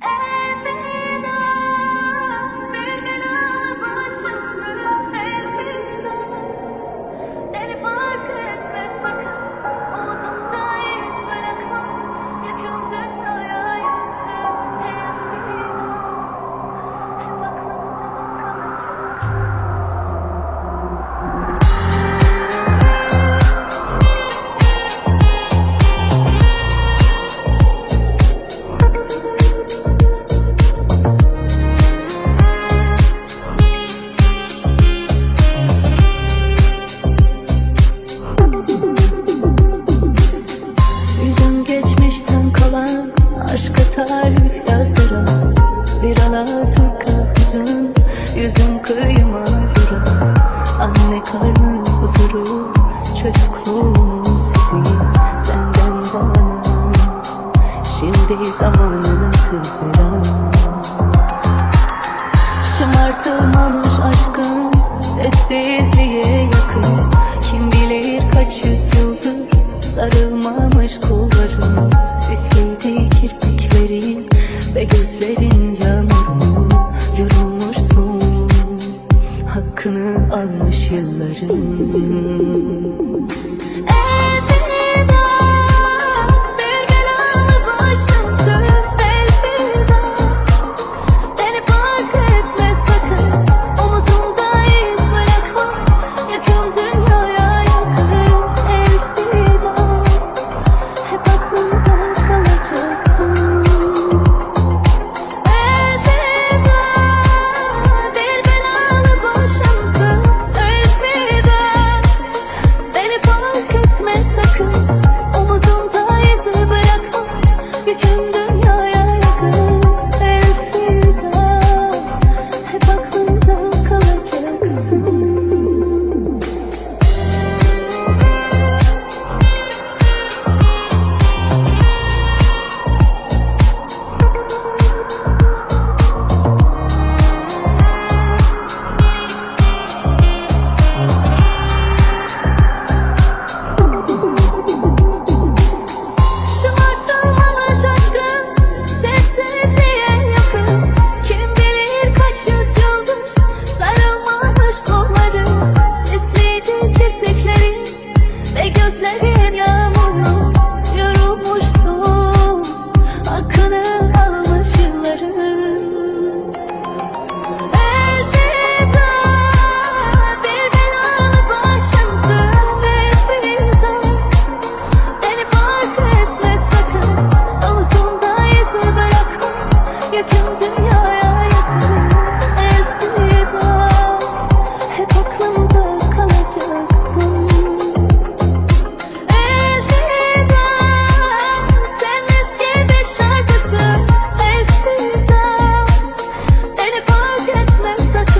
And Aşka tarif yazdıran Bir Alaturka hüzün Yüzüm kıyıma duran Anne karnı huzuru Çocukluğumun sizi Senden bana Şimdi zamanını sızdıran Şımartılmam almış yıllarım etme sakın